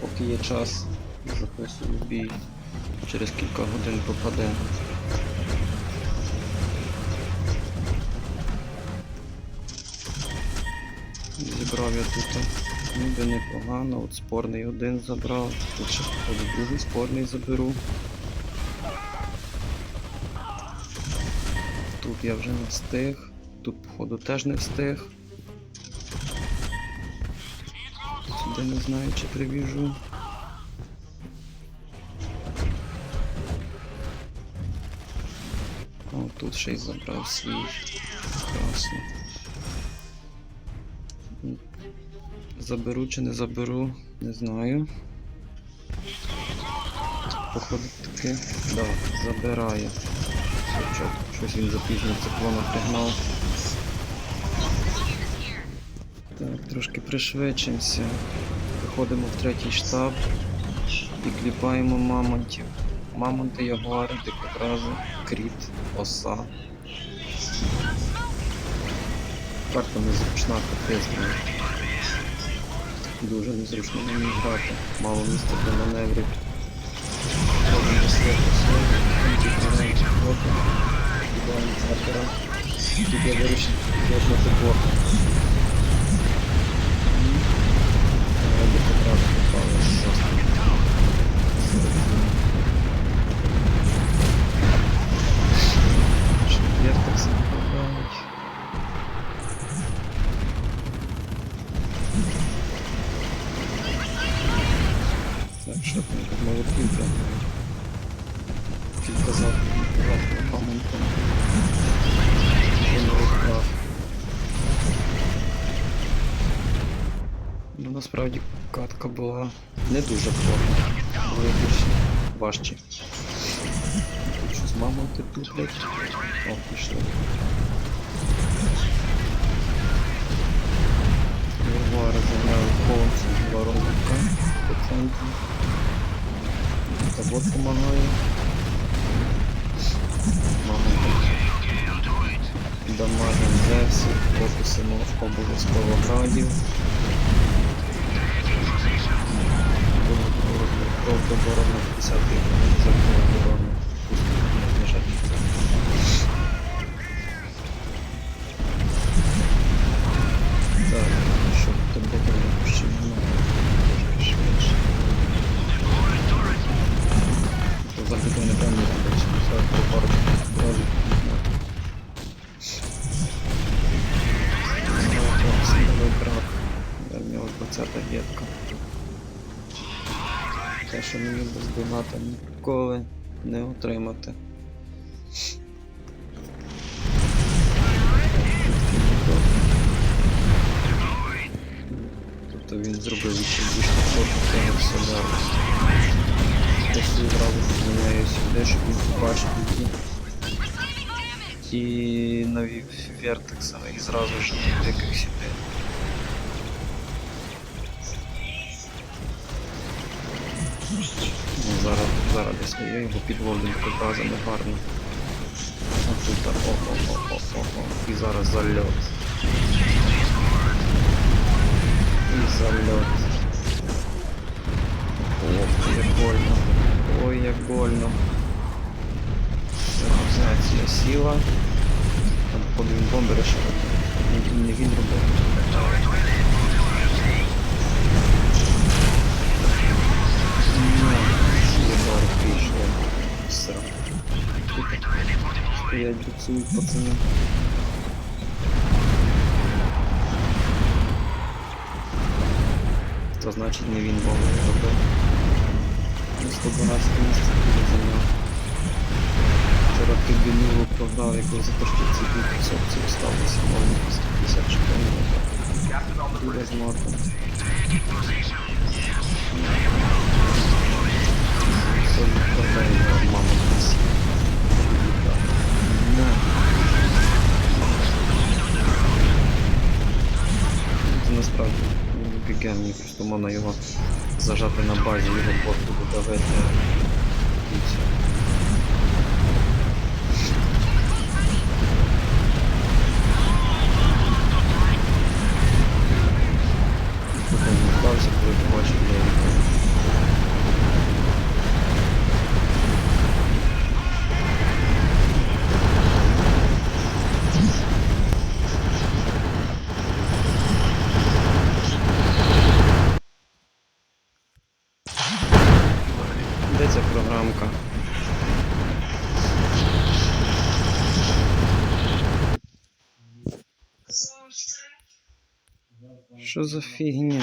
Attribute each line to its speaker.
Speaker 1: Поки є час, записую бій. Через кілька годин попаде. Зібрав я тут ніби непогано, от спорний один забрав, тут ще походу другий спорний заберу. Тут я вже не встиг, тут походу теж не встиг. Сюди не знаю чи прибіжу. О, тут ще й забрав свій. Красно. Заберу чи не заберу, не знаю. Походу таки. Да, забирає. Щось він запізнив циклона пригнав. Так, трошки пришвидшимося. Виходимо в третій штаб і кліпаємо мамонтів. Мамонти, ягуари, дикобрази, кріт, оса. Карта незручна, капець. Дуже незручно ній грати. Мало місця для маневрів. Можемо Тут молотки прям. Кілька завтра пам'ятка. Ну насправді катка була не дуже плохо. Були більш важчі. Тут щось мамонти туплять. О, пішли. Помагає. Мамонти. Дамажем Зевсі, фокусимо обов'язково градів. Тобто оборона 50 20 ветка. Те, що мені без доната ніколи не отримати. Тобто він зробив відчинку фото солярність. Тобто одразу поміняю сюди, щоб він побачив які. І навів вертекса і зразу ж диких сюди. Зараз, зараз десь я його підводив образами гарно. Тут так, о, о, о, о, о, о. І зараз зальот. І зальот. Ох, як больно. Ой, як больно. Організація сіла. Там бомбери ще. Не, не він робив. Буксують пацани. То значить не він бомбери робив. Ну, 112 місце буде зайняв. Вчора трибюнуру програв, якого за те, що ці дві опції ставилися, мовно 154 Буде з Це насправді просто можна його зажати на базі, його бот буде давити. І все. Потім вдався, коли побачив, я його програмка. Що за фігня?